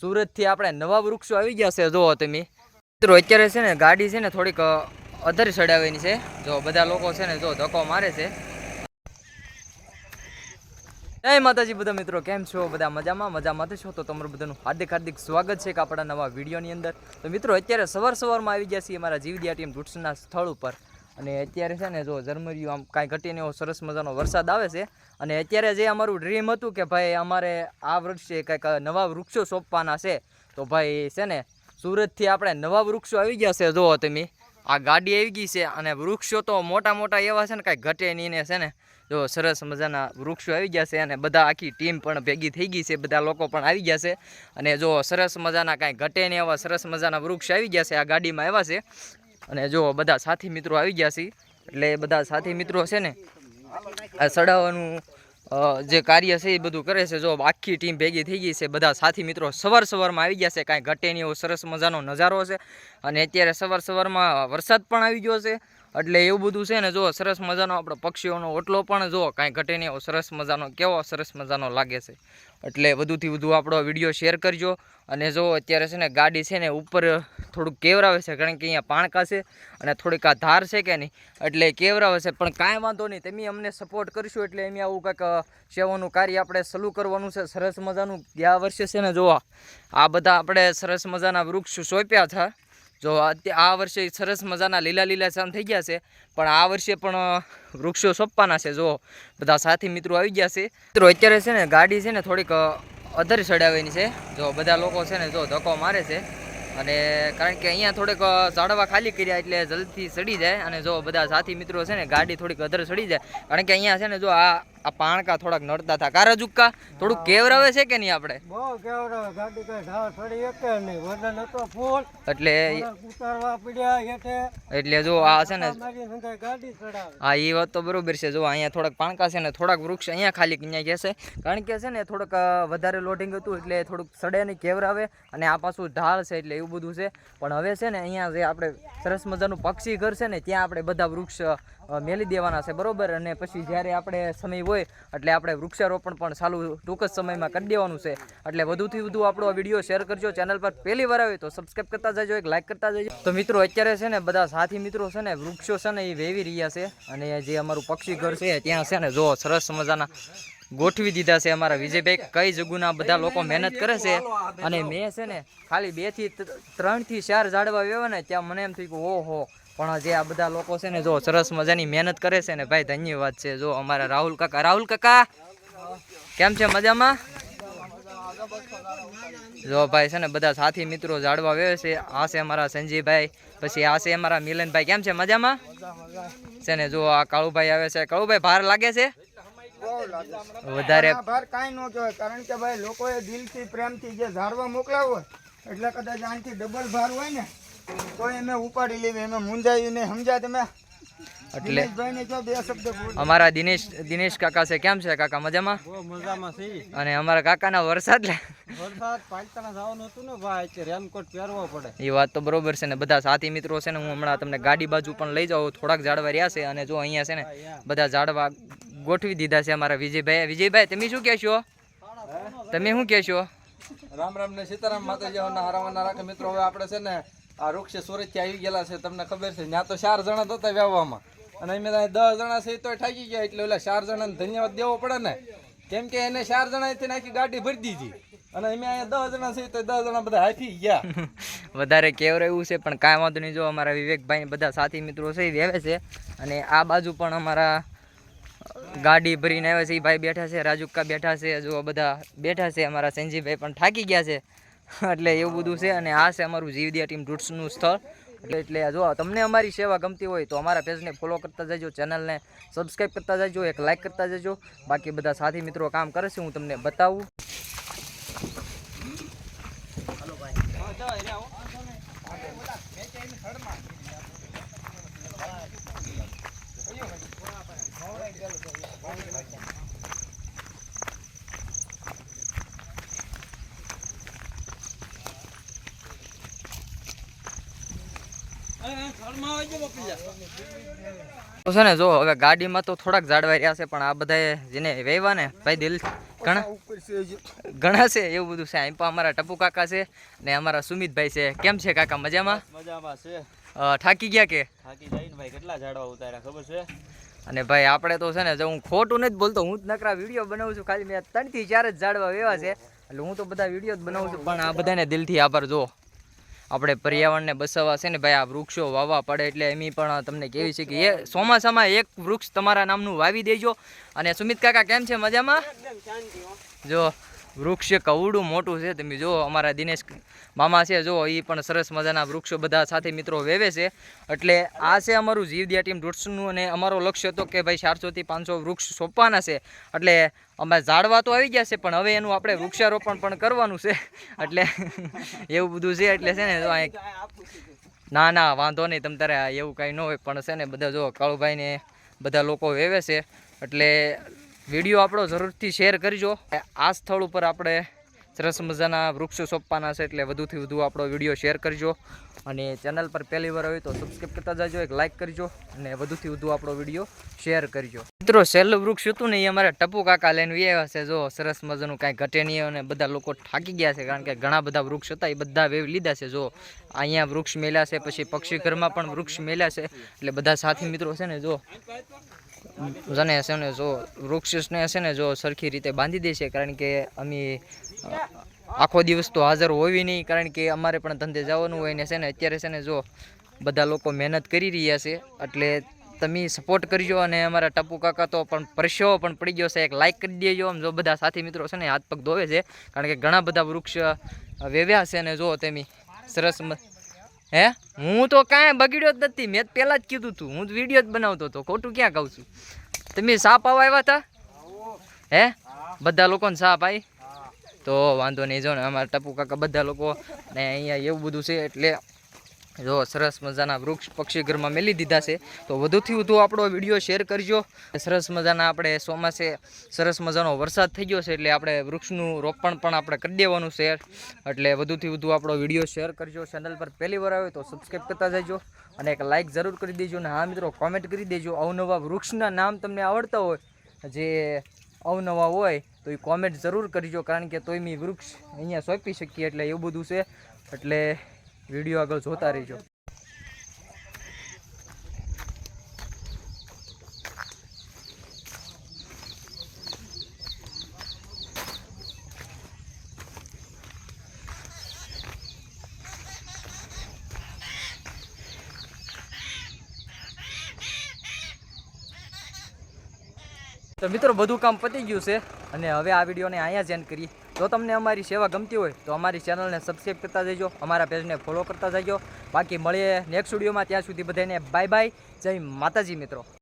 સુરતથી આપણે નવા વૃક્ષો આવી ગયા છે. જુઓ તમે. મિત્રો, અત્યારે છે ને ગાડી છે ને થોડીક અધર ચડાવેની છે. જો, બધા લોકો છે ને જો ધક્કો મારે છે. જય માતાજી બધા મિત્રો, કેમ છો? બધા મજામાં? મજામાં તો છો? તો તમારું બધાનું હાર્દિક હાર્દિક સ્વાગત છે કે આપણા નવા વિડીયોની અંદર. તો મિત્રો, અત્યારે સવાર સવારમાં આવી ગયા છીએ અમારા જીવદિયા ટીમ રૂટ્સના સ્થળ ઉપર. અને અત્યારે છે ને જો ઝરમરિયું આમ કાંઈ ઘટીને એવો સરસ મજાનો વરસાદ આવે છે. અને અત્યારે જે અમારું ડ્રીમ હતું કે ભાઈ અમારે આ વૃક્ષે કંઈક નવા વૃક્ષો સોંપવાના છે, તો ભાઈ છે ને સુરતથી આપણે નવા વૃક્ષો આવી ગયા છે, જુઓ તમે. આ ગાડી આવી ગઈ છે અને વૃક્ષો તો મોટા મોટા એવા છે ને કાંઈ ઘટે નહીં ને છે ને. જો સરસ મજાના વૃક્ષો આવી ગયા છે અને બધા આખી ટીમ પણ ભેગી થઈ ગઈ છે, બધા લોકો પણ આવી ગયા છે. અને જો સરસ મજાના કાંઈ ઘટે નહીં એવા સરસ મજાના વૃક્ષ આવી ગયા છે, આ ગાડીમાં આવ્યા છે. અને જો બધા સાથી મિત્રો આવી ગયા છે, એટલે બધા સાથી મિત્રો છે ને, આ સડાવવાનું જે કાર્ય છે એ બધું કરે છે. જો આખી ટીમ ભેગી થઈ ગઈ છે. બધા સાથી મિત્રો સવાર સવારમાં આવી ગયા છે. કાંઈ ઘટે નહીં એવો સરસ મજાનો નજારો છે. અને અત્યારે સવાર સવારમાં વરસાદ પણ આવી ગયો છે. એટલે એવું બધું છે ને, જો સરસ મજાનો આપણો પક્ષીઓનો ઓટલો પણ જો કાંઈ ઘટે નહીં એવો સરસ મજાનો, કેવો સરસ મજાનો લાગે છે. એટલે વધુથી વધુ આપણો વીડિયો શેર કરજો. અને જો અત્યારે છે ને ગાડી છે ને ઉપર થોડુંક કેવરાવે છે, કારણ કે અહીંયા પાણકા છે અને થોડીક આ ધાર છે કે નહીં, એટલે કેવરાવે છે. પણ કાંઈ વાંધો નહીં, તમે અમને સપોર્ટ કરશો એટલે એમ આવું કંઈક સેવાનું કાર્ય આપણે સલુ કરવાનું છે. સરસ મજાનું ગયા વર્ષે છે ને જોવા, આ બધા આપણે સરસ મજાના વૃક્ષ સોંપ્યા હતા. જો આ વર્ષે સરસ મજાના લીલા લીલા ચામ થઈ ગયા છે. પણ આ વર્ષે પણ વૃક્ષો સોંપવાના છે. જો બધા સાથી મિત્રો આવી ગયા છે. મિત્રો, અત્યારે છે ને ગાડી છે ને થોડીક અધર ચડાવેની છે. જો બધા લોકો છે ને જો ધક્કો મારે છે. અને કારણ કે અહીંયા થોડીક ઝાડવા ખાલી કર્યા એટલે જલ્દીથી સડી જાય. અને જો બધા સાથી મિત્રો છે ને ગાડી થોડીક અધર સડી જાય. કારણ કે અહીંયા છે ને જો આ આ પાણકા થોડાક નડતા હતા. કારા જુક્કા થોડું કેવરાવે છે કે નહીં આપણે? બહુ કેવરાવે. ગાડી કઈ ઢાળ ચડી એક નહીં. વજન હતો ફૂલ. એટલે ઉતારવા પડ્યા એટલે એટલે જો આ છે ને ગાડી ચડાવે. હા એ વાત તો બરોબર છે. જો અહીંયા થોડાક પાણકા છે ને થોડાક વૃક્ષ અહીંયા ખાલી અહીંયા ગયા છે કારણ કે છે ને થોડુંક વધારે લોડિંગ હતું એટલે થોડુંક સડે નહીં કેવરાવે. અને આ પાછું ઢાળ છે એટલે એવું બધું છે. પણ હવે છે ને અહીંયા જે આપણે સરસ મજાનું પક્ષી ઘર છે ને ત્યાં આપણે બધા વૃક્ષ મેલી દેવાના છે. બરોબર? અને પછી જ્યારે આપણે સમય હોય, એટલે આપણે વૃક્ષારોપણ પણ ચાલુ ટૂંક જ સમયમાં કરી દેવાનું છે. એટલે વધુથી વધુ આપણો વીડિયો શેર કરજો, ચેનલ પર પહેલી વાર આવે તો સબસ્ક્રાઈબ કરતા જજો, એક લાઇક કરતા જજો. તો મિત્રો, અત્યારે છે ને બધા સાથી મિત્રો છે ને, વૃક્ષો છે ને એ વેવી રહ્યા છે અને જે અમારું પક્ષી ઘર છે, ત્યાં છે ને જો સરસ મજાના ગોઠવી દીધા છે અમારા વિજયભાઈ. કઈ જગુના બધા લોકો મહેનત કરે છે અને મેં છે ને ખાલી બેથી ત્રણથી ચાર ઝાડવા વેવા ને, ત્યાં મને એમ થયું કે ઓહો પણ જે આ બધા લોકો છે ને જો સરસ મજાની મહેનત કરે છે ને ભાઈ, ધન્યવાદ છે. જો અમારા રાહુલ કાકા રાહુલ કાકા, કેમ છે મજામાં? જો ભાઈ છે ને બધા સાથી મિત્રો ઝાડવા વે છે. આ છે અમારા સંજીભાઈ પછી આ છે અમારા મિલનભાઈ. કેમ છે મજામાં? છે ને જો આ કાળુભાઈ આવે છે. કાળુભાઈ, ભાર લાગે છે? વધારે ભાર કાંઈ ન કહેવાય, કારણ કે ભાઈ લોકોએ દિલથી પ્રેમથી જે ઝાડવા મોકલાવ એટલે કદાચ આનથી ડબલ ભાર હોય ને તો એને ઉપાડી લેવી એમાં મુંજાયું ને સમજ્યા તમે? એટલે દિનેશભાઈને કહો બે શબ્દ બોલ. અમારા દિનેશ દિનેશ કાકા છે. કેમ છે કાકા? મજામાં? મજામાં છે. અને અમારા કાકાના વરસાદ વરસાદ પાલતાના જવાનું હતું ને ભાઈ રેનકોટ પહેરવો પડે. એ વાત તો બરોબર છે ને. બધા સાથી મિત્રો છે ને હું હમણાં તમને ગાડી બાજુ પણ લઈ જાઉં. થોડાક ઝાડવા રહ્યા છે અને જો અહીંયા છે ને બધા ઝાડવા ગોઠવી દીધા છે અમારા વિજયભાઈ વિજયભાઈ તમે શું કહેશો? તમે શું કહેશો? રામ રામ ને સીતારામ માતાજી હારાવાના રાખે મિત્રો. હવે આપણે છે ને આ વૃક્ષ સુરતથી આવી ગયેલા છે, તમને ખબર છે. ત્યાં તો ચાર જણા હતા વ્યવહારમાં. અને અમે ત્યાં દસ જણા છે તો થાકી ગયા. એટલે ઓલા ચાર જણાને ધન્યવાદ દેવો પડે ને. કેમ કે એને ચાર જણાથી નાખી ગાડી ભરી દીધી. અને અમે અહીંયા દસ જણા છે તો દસ જણા બધા હાથી ગયા. વધારે કેવર એવું છે, પણ કાંઈ વાંધો નહીં. જો અમારા વિવેકભાઈ બધા સાથી મિત્રો છે, એ વેવે છે. અને આ બાજુ પણ અમારા ગાડી ભરીને આવ્યા છે. એ ભાઈ બેઠા છે, રાજુક્કા બેઠા છે. જો બધા બેઠા છે, અમારા સંજીભાઈ પણ થાકી ગયા છે. એટલે એવું બધું છે અને આ છે અમારું જીવદિયા ટીમ રૂટ્સનું સ્થળ. એટલે એટલે જો તમને અમારી સેવા ગમતી હોય તો અમારા પેજને ફોલો કરતા જજો ચેનલને સબસ્ક્રાઈબ કરતા જજો, એક લાઇક કરતા જજો. બાકી બધા સાથી મિત્રો કામ કરે છે, હું તમને બતાવું. તો છે ને જો હવે ગાડીમાં તો થોડાક ઝાડવા રહ્યા છે પણ આ બધાએ જેને વેવા ને ભાઈ દિલ ઘણા. ઘણા છે એવું બધું છે. એમ પણ અમારા ટપુ કાકા છે ને અમારા સુમિતભાઈ છે. કેમ છે કાકા મજામાં? મજામાં છે. થાકી ગયા કે? થાકી જઈને ભાઈ કેટલા ઝાડવા ઉતાર્યા ખબર છે? અને ભાઈ આપણે તો છે ને જો હું ખોટું નથી બોલતો હું જ નકરા વીડિયો બનાવું છું. ખાલી મેં ત્રણથી ચાર જ ઝાડવા વેવા છે. એટલે હું તો બધા વીડિયો જ બનાવું છું પણ આ બધાને દિલથી આભાર જો. આપણે પર્યાવરણને બસાવવા છે ને ભાઈ આ વૃક્ષો વાવવા પડે એટલે એમ પણ તમને કેવી છે કે એ ચોમાસામાં એક વૃક્ષ તમારા નામનું વાવી દેજો. અને સુમિત કાકા કેમ છે મજામાં? જો વૃક્ષ કવડું મોટું છે. તમે જો અમારા દિનેશ મામા છે જો એ પણ સરસ મજાના વૃક્ષો બધા સાથે મિત્રો વેવે છે. એટલે આ છે અમારું જીવદિયા ટીમ દોઢસોનું અને અમારો લક્ષ્ય હતો કે ભાઈ ચારસોથી પાંચસો વૃક્ષ સોંપવાના છે. એટલે અમે ઝાડવા તો આવી ગયા છે, પણ હવે એનું આપણે વૃક્ષારોપણ પણ કરવાનું છે. એટલે એવું બધું છે, એટલે છે ને ના ના, વાંધો નહીં, તમ તારે એવું કાંઈ ન હોય, પણ છે ને, બધા જો કાળુભાઈને બધા લોકો વેવે છે. એટલે વીડિયો આપણો જરૂરથી શેર કરજો. આ સ્થળ ઉપર આપણે સરસ મજાના વૃક્ષો સોંપવાના છે એટલે વધુથી વધુ આપણો વીડિયો શેર કરજો. અને ચેનલ પર પહેલી વાર હોય તો સબસ્ક્રાઈબ કરતા જજો, એક લાઇક કરજો અને વધુથી વધુ આપણો વીડિયો શેર કરજો. મિત્રો છેલ્લું વૃક્ષ હતું ને એ અમારે ટપુ કાકા લઈને આવ્યા છે. જો સરસ મજાનું કાંઈ ઘટે નહીં અને બધા લોકો થાકી ગયા છે કારણ કે ઘણા બધા વૃક્ષ હતા એ બધા વેવ લીધા છે. જો અહીંયા વૃક્ષ મેલ્યા છે, પછી પક્ષી ઘરમાં પણ વૃક્ષ મેલ્યા છે. એટલે બધા સાથી મિત્રો છે ને, જો જને છે ને જો વૃક્ષને છે ને જો સરખી રીતે બાંધી દે છે, કારણ કે અમે આખો દિવસ તો હાજર હોવી નહીં, કારણ કે અમારે પણ ધંધે જવાનું હોય ને છે ને, અત્યારે છે ને જો બધા લોકો મહેનત કરી રહ્યા છે, એટલે તમે સપોર્ટ કરજો અને અમારા ટપુ કાકા તો પણ પરસ્યો પણ પડી ગયો છે, એક લાઇક કરી દેજો આમ જો બધા સાથી મિત્રો છે ને હાથ પગ ધોવે છે, કારણ કે ઘણા બધા વૃક્ષ વેવ્યા છે ને જો તેમી સરસ મ- હે? હું તો કાંઈ બગડ્યો જ નથી. મેં પહેલાં જ કીધું હતું હું વીડિયો જ બનાવતો હતો. ખોટું ક્યાં કહું છું? તમે સાપ આવવા આવ્યા હતા? હે? બધા લોકોને સાપ આવી તો વાંધો નહીં. જો ને અમારા ટપુ કાકા બધા લોકો ને અહીંયા એવું બધું છે એટલે જો સરસ મજાના વૃક્ષ પક્ષી ઘરમાં મેલી દીધા છે. તો વધુથી વધુ આપણો વીડિયો શેર કરજો. સરસ મજાના આપણે ચોમાસે સરસ મજાનો વરસાદ થઈ ગયો છે એટલે આપણે વૃક્ષનું રોપણ પણ આપણે કરી દેવાનું છે. એટલે વધુથી વધુ આપણો વીડિયો શેર કરજો. ચેનલ પર પહેલી વાર આવે તો સબસ્ક્રાઈબ કરતા જજો અને એક લાઇક જરૂર કરી દેજો અને હા મિત્રો કોમેન્ટ કરી દેજો. અવનવા વૃક્ષના નામ તમને આવડતા હોય, જે અવનવા હોય, તો એ કોમેન્ટ જરૂર કરજો કારણ કે તોય મેં વૃક્ષ અહીંયા સોંપી શકીએ એટલે એવું બધું છે. એટલે વીડિયો આગળ જોતા રહીજો. તો મિત્રો, બધું કામ પતી ગયું છે અને હવે આ વિડીયોને અહીંયા જ એન્ડ કરીએ. જો તમને અમારી સેવા ગમતી હોય તો અમારી ચેનલને સબસ્ક્રાઈબ કરતા જજો, અમારા પેજને ફોલો કરતા જજો. બાકી મળીએ નેક્સ્ટ વિડીયોમાં ત્યાં સુધી બધાને બાય બાય જય માતાજી મિત્રો.